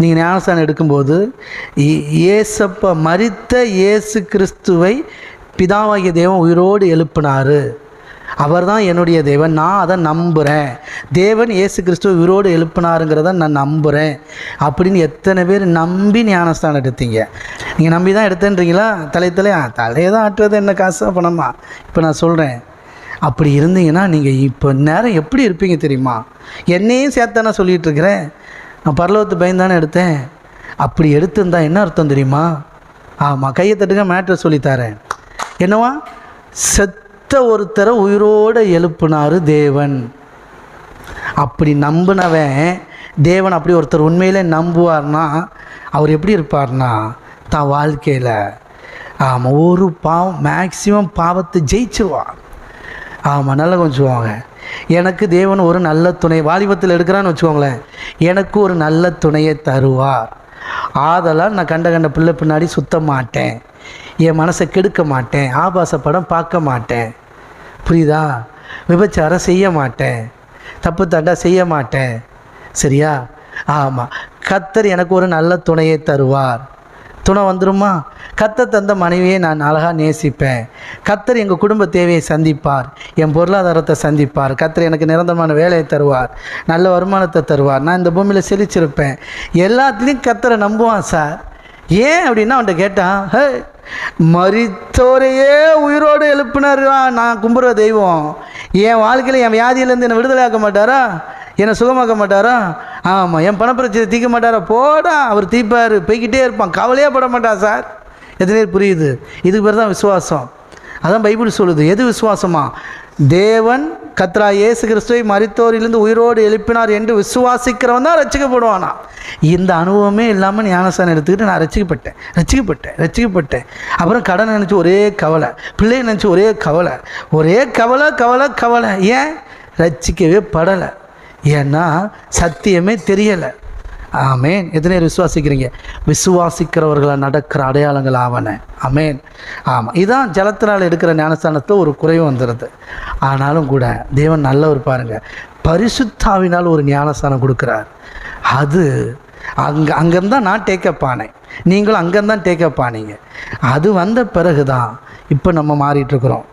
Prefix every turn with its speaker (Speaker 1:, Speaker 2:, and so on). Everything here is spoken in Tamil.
Speaker 1: நீங்கள் ஞானஸ்தானம் எடுக்கும்போது இ- மறித்த இயேசு கிறிஸ்துவை பிதாவாகிய தேவன் உயிரோடு எழுப்பினார். அவர் தான் என்னுடைய தேவன். நான் அதை நம்புகிறேன் தேவன் இயேசு கிறிஸ்துவ உயிரோடு எழுப்பினாருங்கிறத நான் நம்புகிறேன் அப்படின்னு எத்தனை பேர் நம்பி ஞானஸ்தானம் எடுத்தீங்க? நீங்கள் நம்பி தான் எடுத்தேன்றீங்களா? தலை தலையா தலையை தான் ஆட்டுறது என்ன காசு பணமா? இப்போ நான் சொல்கிறேன் அப்படி இருந்தீங்கன்னா நீங்கள் இப்போ நேரம் எப்படி இருப்பீங்க தெரியுமா? என்னையும் சேர்த்தானே சொல்லிகிட்ருக்கிறேன் நான் பரலோகத்து பயந்தானே எடுத்தேன்? அப்படி எடுத்திருந்தா என்ன அர்த்தம் தெரியுமா? ஆமாம் கையை தட்டுங்க மேட்ரை சொல்லித்தரேன் என்னவா? செத்த ஒருத்தரை உயிரோடு எழுப்புனாரு தேவன். அப்படி நம்பினவன் தேவன் அப்படி ஒருத்தர் உண்மையிலே நம்புவார்னா அவர் எப்படி இருப்பார்னா தான் வாழ்க்கையில் ஆமாம் ஒரு பாவம் மேக்சிமம் பாவத்தை ஜெயிச்சிருவான். ஆமாம் நல்லா கொஞ்சுவாங்க எனக்கு தேவன் ஒரு நல்ல துணை வாலிபத்தில் எடுக்கிறான்னு வச்சுக்கோங்களேன். எனக்கு ஒரு நல்ல துணையை தருவார். ஆதலால் நான் கண்ட கண்ட பிள்ளை பின்னாடி சுத்த மாட்டேன். என் மனசை கெடுக்க மாட்டேன். ஆபாச படம் பார்க்க மாட்டேன். புரியுதா? விபச்சாரம் செய்ய மாட்டேன். தப்பு தண்டா செய்ய மாட்டேன். சரியா? ஆமாம் கத்தர் எனக்கு ஒரு நல்ல துணையை தருவார். துணை வந்துருமா? கத்த தந்த மனைவியை நான் அழகாக நேசிப்பேன். கத்தர் எங்கள் குடும்ப தேவையை சந்திப்பார். என் பொருளாதாரத்தை சந்திப்பார். கத்தர் எனக்கு நிரந்தரமான வேலையை தருவார். நல்ல வருமானத்தை தருவார். நான் இந்த பூமியில் செழிச்சிருப்பேன். எல்லாத்துலேயும் கத்தரை நம்புவான் சார். ஏன் அப்படின்னா அவன்கிட்ட கேட்டான் ஹே மறித்தோரையே உயிரோடு எழுப்பினாருவா நான் கும்புற தெய்வம். என் வாழ்க்கையில் என் வியாதியிலேருந்து என்னை விடுதலை ஆக்க மாட்டாரா? என்னை சுகமாக்க மாட்டாரா? ஆமாம் என் பணப்பிரச்சனை தீர்க்க மாட்டாரா? போடா அவர் தீர்ப்பார் போய்கிட்டே இருப்பான். கவலையே பட மாட்டான் சார். எத்தனை புரியுது? இதுக்கு பேர் தான் விசுவாசம். அதான் பைபிள் சொல்லுது. எது விசுவாசமா? தேவன் கத்ரா இயேசு கிறிஸ்துவை மறித்தோரிலிருந்து உயிரோடு எழுப்பினார் என்று விசுவாசிக்கிறவன் தான் ரசிக்கப்படுவானா இந்த அனுபவமே இல்லாமல் ஞானஸ்தானம் எடுத்துக்கிட்டு நான் ரசிக்கப்பட்டேன் ரசிக்கப்பட்டேன் ரசிக்கப்பட்டேன் அப்புறம் கடன் நினச்சி ஒரே கவலை. பிள்ளையை நினச்சி ஒரே கவலை. ஒரே கவலை கவலை கவலை. ஏன்? ரசிக்கவே படலை. ஏன்னா சத்தியமே தெரியலை. ஆமேன். எத்தனை விசுவாசிக்கிறீங்க? விசுவாசிக்கிறவர்களாக நடக்கிற அடையாளங்கள் ஆவன. ஆமேன். ஆமாம் இதான் ஜலத்தினால் எடுக்கிற ஞானஸ்தானத்தில் ஒரு குறைவு வந்துடுது ஆனாலும் கூட தேவன் நல்லவர் பாருங்க. பரிசுத்தாவினால் ஒரு ஞானஸ்தானம் கொடுக்குறார். அது அங்கே அங்கேருந்து தான் நான் டேக்கப் ஆனேன் நீங்களும் அங்கேருந்தான் டேக்கப் ஆனீங்க அது வந்த பிறகு தான் இப்போ நம்ம மாறிட்டுருக்குறோம்